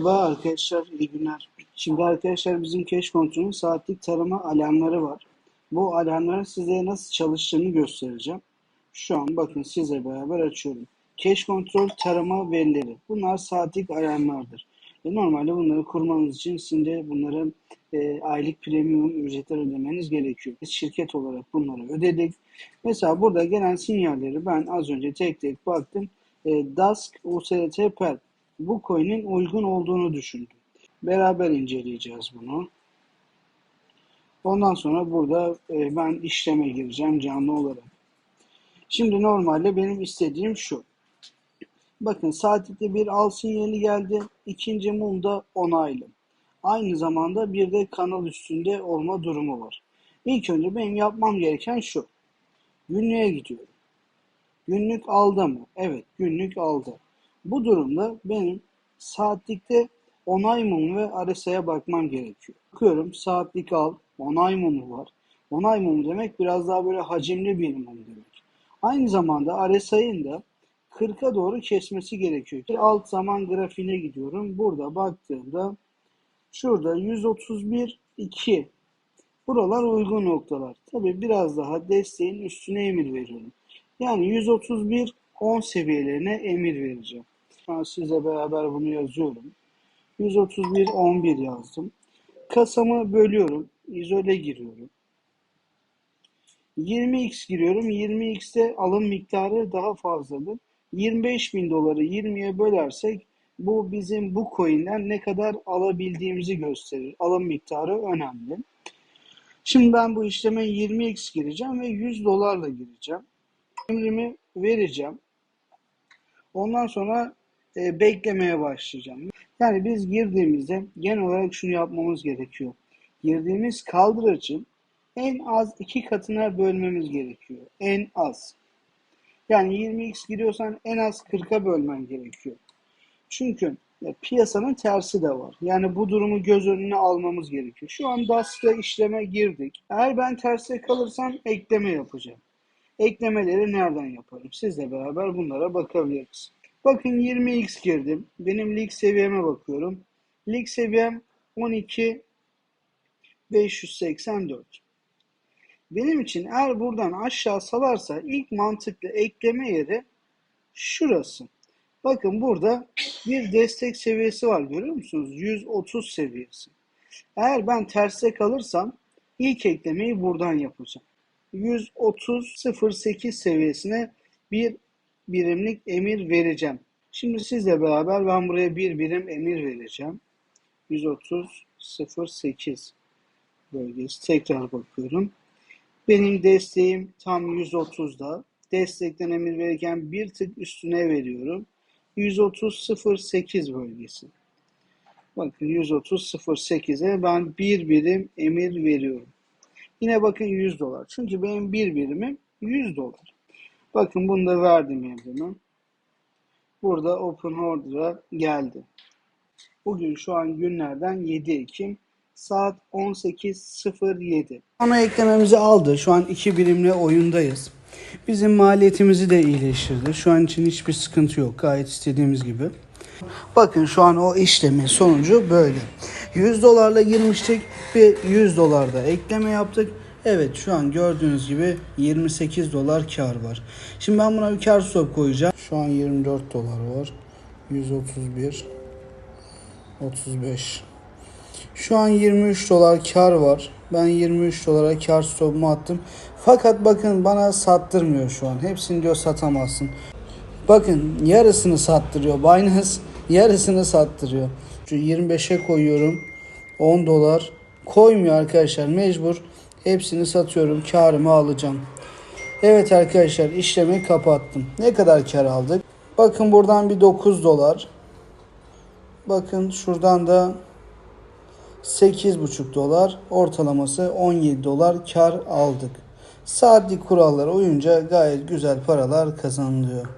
Merhaba arkadaşlar, iyi günler. Şimdi arkadaşlar bizim cache kontrolün saatlik tarama alarmları var. Bu alarmların size nasıl çalıştığını göstereceğim. Şu an bakın sizle beraber açıyorum. Cache kontrol tarama verileri. Bunlar saatlik alarmlardır. E, normalde bunları kurmanız için de bunların e, aylık premium ücretler ödemeniz gerekiyor. Biz şirket olarak bunları ödedik. Mesela burada gelen sinyalleri ben az önce tek tek baktım. E, Dask USDT per bu coin'in uygun olduğunu düşündüm. Beraber inceleyeceğiz bunu. Ondan sonra burada e, ben işleme gireceğim canlı olarak. Şimdi normalde benim istediğim şu. Bakın saatlikte bir al sinyali geldi. İkinci mum da onaylı. Aynı zamanda bir de kanal üstünde olma durumu var. İlk önce benim yapmam gereken şu. Günlüğe gidiyorum. Günlük aldı mı? Evet günlük aldı. Bu durumda benim saatlikte onay mumu ve RSI'ye bakmam gerekiyor. Bakıyorum saatlik al, onay mumu var. Onay mumu demek biraz daha böyle hacimli bir mum demek. Aynı zamanda RSI'nin da 40'a doğru kesmesi gerekiyor. Alt zaman grafiğine gidiyorum. Burada baktığımda şurada 131 2 Buralar uygun noktalar. Tabi biraz daha desteğin üstüne emir veriyorum. Yani 131 10 seviyelerine emir vereceğim. Şu an sizle beraber bunu yazıyorum. 131 11 yazdım. Kasamı bölüyorum. İzole giriyorum. 20x giriyorum. 20x'te alım miktarı daha fazladır. 25 bin doları 20'ye bölersek bu bizim bu coin'den ne kadar alabildiğimizi gösterir. Alım miktarı önemli. Şimdi ben bu işleme 20x gireceğim ve 100 dolarla gireceğim. Emrimi vereceğim. Ondan sonra e, beklemeye başlayacağım. Yani biz girdiğimizde genel olarak şunu yapmamız gerekiyor. Girdiğimiz kaldıracın en az iki katına bölmemiz gerekiyor. En az. Yani 20x giriyorsan en az 40'a bölmen gerekiyor. Çünkü ya, piyasanın tersi de var. Yani bu durumu göz önüne almamız gerekiyor. Şu an DAS'ta işleme girdik. Eğer ben terse kalırsam ekleme yapacağım. Eklemeleri nereden yaparım? Sizle beraber bunlara bakabiliriz. Bakın 20x girdim. Benim lig seviyeme bakıyorum. Lig seviyem 12 584. Benim için eğer buradan aşağı salarsa ilk mantıklı ekleme yeri şurası. Bakın burada bir destek seviyesi var görüyor musunuz? 130 seviyesi. Eğer ben terse kalırsam ilk eklemeyi buradan yapacağım. 130.08 seviyesine bir birimlik emir vereceğim. Şimdi sizle beraber ben buraya bir birim emir vereceğim. 130.08 bölgesi. Tekrar bakıyorum. Benim desteğim tam 130'da. Destekten emir verirken bir tık üstüne veriyorum. 130.08 bölgesi. Bakın 130.08'e ben bir birim emir veriyorum. Yine bakın 100 dolar. Çünkü benim bir birimim 100 dolar. Bakın bunu da verdim emrimi. Burada Open Order'a geldi. Bugün şu an günlerden 7 Ekim saat 18.07. Ana eklememizi aldı. Şu an iki birimle oyundayız. Bizim maliyetimizi de iyileştirdi. Şu an için hiçbir sıkıntı yok. Gayet istediğimiz gibi. Bakın şu an o işlemin sonucu böyle. 100 dolarla girmiştik ve 100 dolarda ekleme yaptık. Evet şu an gördüğünüz gibi 28 dolar kar var. Şimdi ben buna bir kar stop koyacağım. Şu an 24 dolar var. 131 35 şu an 23 dolar kar var. Ben 23 dolara kar stopumu attım. Fakat bakın bana sattırmıyor şu an. Hepsini diyor satamazsın. Bakın yarısını sattırıyor. Binance yarısını sattırıyor. Şu 25'e koyuyorum. 10 dolar. Koymuyor arkadaşlar. Mecbur hepsini satıyorum. Karımı alacağım. Evet arkadaşlar işlemi kapattım. Ne kadar kar aldık? Bakın buradan bir 9 dolar. Bakın şuradan da 8,5 dolar ortalaması 17 dolar kar aldık. Saatlik kurallara uyunca gayet güzel paralar kazanılıyor.